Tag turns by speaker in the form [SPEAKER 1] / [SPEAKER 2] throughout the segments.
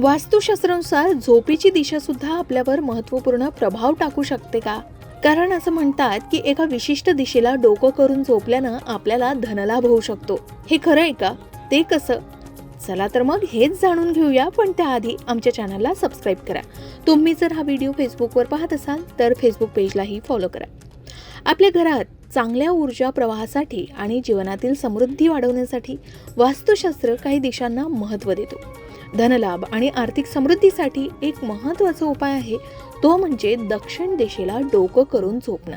[SPEAKER 1] वास्तुशास्त्रानुसार झोपेची दिशा सुद्धा आपल्यावर महत्त्वपूर्ण प्रभाव टाकू शकते का? कारण असं म्हणतात की एका विशिष्ट दिशेला डोकं करून झोपल्यानं आपल्याला धनलाभ होऊ शकतो. हे खरं आहे का? ते कसं? चला तर मग हेच जाणून घेऊया पण त्याआधी आमच्या चॅनलला सबस्क्राईब करा. तुम्ही जर हा व्हिडिओ फेसबुकवर पाहत असाल तर फेसबुक पेजलाही फॉलो करा. आपल्या घरात चांगल्या ऊर्जा प्रवाहासाठी आणि जीवनातील समृद्धी वाढवण्यासाठी वास्तुशास्त्र काही दिशांना महत्त्व देतो. धनलाभ आणि आर्थिक समृद्धीसाठी एक महत्त्वाचा उपाय आहे तो म्हणजे दक्षिण दिशेला डोकं करून झोपणं.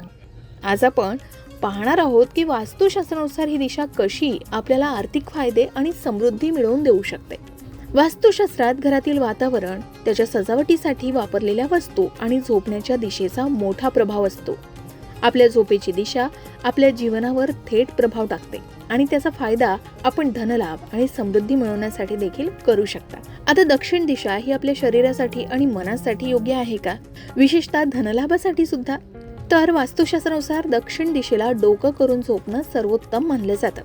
[SPEAKER 1] आज आपण पाहणार आहोत की वास्तुशास्त्रानुसार ही दिशा कशी आपल्याला आर्थिक फायदे आणि समृद्धी मिळवून देऊ शकते. वास्तुशास्त्रात घरातील वातावरण त्याच्या सजावटीसाठी वापरलेल्या वस्तू आणि झोपण्याच्या दिशेचा मोठा प्रभाव असतो. आपल्या झोपेची दिशा आपल्या जीवनावर थेट प्रभाव टाकते. आणि त्याचा फायदा आपण धनलाभ आणि समृद्धी मिळवण्यासाठी देखील करू शकता. आता दक्षिण दिशा ही आपल्या शरीरासाठी आणि मनासाठी योग्य आहे का? विशेषतः धनलाभासाठी सुद्धा. तर वास्तुशास्त्रानुसार दक्षिण दिशेला डोकं करून झोपणं सर्वोत्तम मानलं जातं.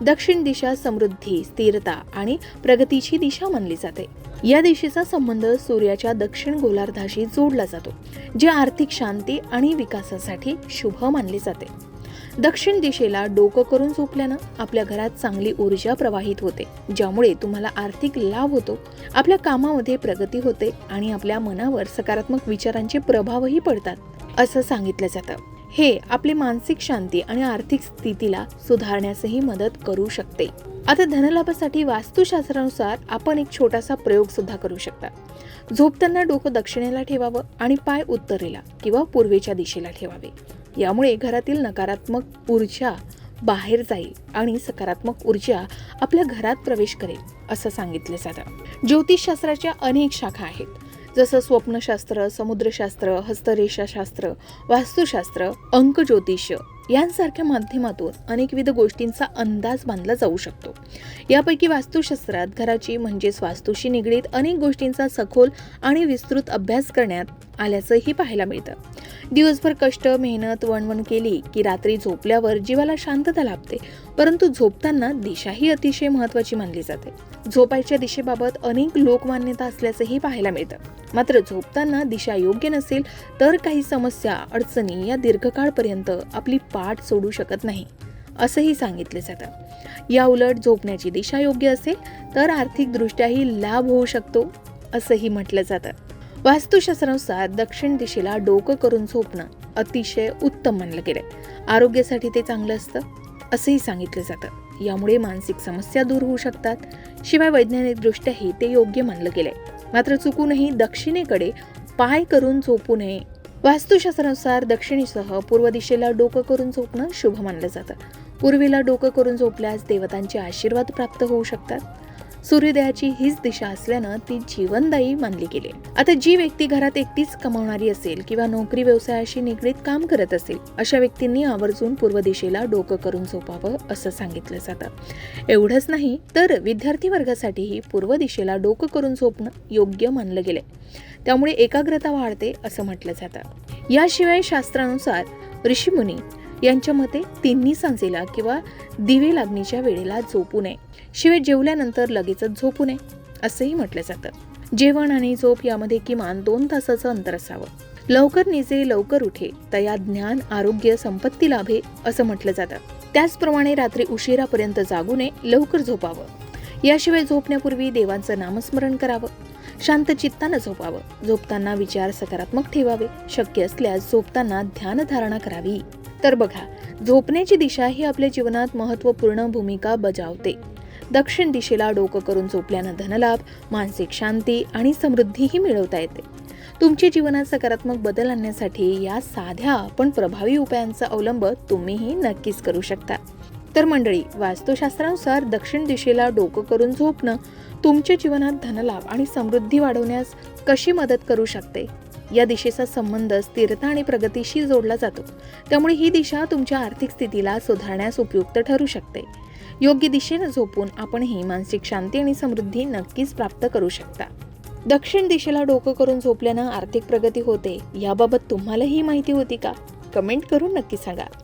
[SPEAKER 1] दक्षिण दिशा समृद्धी स्थिरता आणि प्रगतीची दिशा मानली जाते. या दिशेचा संबंध सूर्याच्या दक्षिण गोलार्धाशी जोडला जातो जे आर्थिक शांती आणि विकासासाठी शुभ मानले जाते. दक्षिण दिशेला डोकं करून झोपल्यानं आपल्या घरात चांगली ऊर्जा प्रवाहित होते ज्यामुळे तुम्हाला आर्थिक लाभ होतो आपल्या कामामध्ये प्रगती होते आणि आपल्या मनावर सकारात्मक विचारांचे प्रभावही पडतात असं सांगितलं जातं. हे आपली मानसिक शांती आणि आर्थिक स्थितीला सुधारण्यासही मदत करू शकते. आता धनलाभासाठी वास्तुशास्त्रानुसार आपण एक छोटासा प्रयोग सुद्धा करू शकता. झोपताना डोकं दक्षिणेला ठेवावं आणि पाय उत्तरेला किंवा पूर्वेच्या दिशेला ठेवावे. यामुळे घरातील नकारात्मक ऊर्जा बाहेर जाईल आणि सकारात्मक ऊर्जा आपल्या घरात प्रवेश करेल असं सांगितलं जातं. ज्योतिषशास्त्राच्या अनेक शाखा आहेत. जसं स्वप्नशास्त्र समुद्रशास्त्र हस्तरेषाशास्त्र वास्तुशास्त्र अंक ज्योतिष यांसारख्या माध्यमातून अनेकविध गोष्टींचा अंदाज बांधला जाऊ शकतो. यापैकी वास्तुशास्त्रात घराची म्हणजेच वास्तूशी निगडीत अनेक गोष्टींचा सखोल आणि विस्तृत अभ्यास करण्यात आल्याचंही पाहायला मिळतं. दिवसभर कष्ट मेहनत वणवण केली की रात्री झोपल्यावर जीवाला शांतता लाभते. परंतु झोपताना दिशाही अतिशय महत्त्वाची मानली जाते. झोपायच्या दिशेबाबत अनेक लोकमान्यता असल्याचंही पाहायला मिळतं. मात्र झोपताना दिशा योग्य नसेल तर काही समस्या अडचणी या दीर्घकाळपर्यंत आपली पाठ सोडू शकत नाही असंही सांगितले जातं. या उलट झोपण्याची दिशा योग्य असेल तर आर्थिकदृष्ट्याही लाभ होऊ शकतो असंही म्हटलं जातं. वास्तुशास्त्रानुसार दक्षिण दिशेला डोकं करून झोपणं अतिशय उत्तम मानलं गेलंय. आरोग्यासाठी ते चांगलं असतं असंही सांगितलं जातं. यामुळे मानसिक समस्या दूर होऊ शकतात. शिवाय वैज्ञानिकदृष्ट्याही ते योग्य मानलं गेलं आहे मात्र चुकूनही दक्षिणेकडे पाय करून झोपू नये. वास्तुशास्त्रानुसार दक्षिणेसह पूर्व दिशेला डोकं करून झोपणं शुभ मानलं जातं. पूर्वेला डोकं करून झोपल्यास देवतांचे आशीर्वाद प्राप्त होऊ शकतात. सूर्योदयाची हीच दिशा असल्यानं ती जीवनदायी मानली गेली. आता जी व्यक्ती घरात एकटीच कमावणारी असेल किंवा नोकरी व्यवसायाशी निगडीत काम करत असेल अशा व्यक्तींनी आवर्जून पूर्व दिशेला डोकं करून झोपावं असं सांगितलं जातं. एवढंच नाही तर विद्यार्थी वर्गासाठीही पूर्व दिशेला डोकं करून झोपणं योग्य मानलं गेलंय त्यामुळे एकाग्रता वाढते असं म्हटलं जातं. याशिवाय शास्त्रानुसार ऋषीमुनी यांच्या मते तिन्ही सांजेला किंवा दिवे लागणीच्या वेळेला झोपू नये. शिवाय जेवल्यानंतर लगेचच झोपू नये असंही म्हटलं जातं. जेवण आणि झोप यामध्ये किमान दोन तासाचं अंतर असावं. लवकर निजे लवकर उठे तया ज्ञान आरोग्य संपत्ती लाभे असं म्हटलं जातं. त्याचप्रमाणे रात्री उशिरापर्यंत जागू नये लवकर झोपावं. याशिवाय झोपण्यापूर्वी देवांचं नामस्मरण करावं. शांत चित्तानं झोपावं. झोपताना विचार सकारात्मक ठेवावे. शक्य असल्यास झोपताना ध्यानधारणा करावी. तर बघा झोपण्याची दिशा ही आपल्या जीवनात महत्त्वपूर्ण भूमिका बजावते. दक्षिण दिशेला डोकं करून झोपल्यानं धनलाभ मानसिक शांती आणि समृद्धीही मिळवता येते. तुमच्या जीवनात सकारात्मक बदल आणण्यासाठी या साध्या पण प्रभावी उपायांचा अवलंब तुम्हीही नक्कीच करू शकता. तर मंडळी वास्तुशास्त्रानुसार दक्षिण दिशेला डोकं करून झोपणं तुमच्या जीवनात धनलाभ आणि समृद्धी वाढवण्यास कशी मदत करू शकते? या दिशेचा संबंध स्थिरता आणि प्रगतीशी जोडला जातो. त्यामुळे ही दिशा तुमच्या आर्थिक स्थितीला सुधारण्यास उपयुक्त ठरू शकते. योग्य दिशेनं झोपून आपणही मानसिक शांती आणि समृद्धी नक्कीच प्राप्त करू शकता. दक्षिण दिशेला डोकं करून झोपल्यानं आर्थिक प्रगती होते याबाबत तुम्हाला ही माहिती होती का? कमेंट करून नक्की सांगा.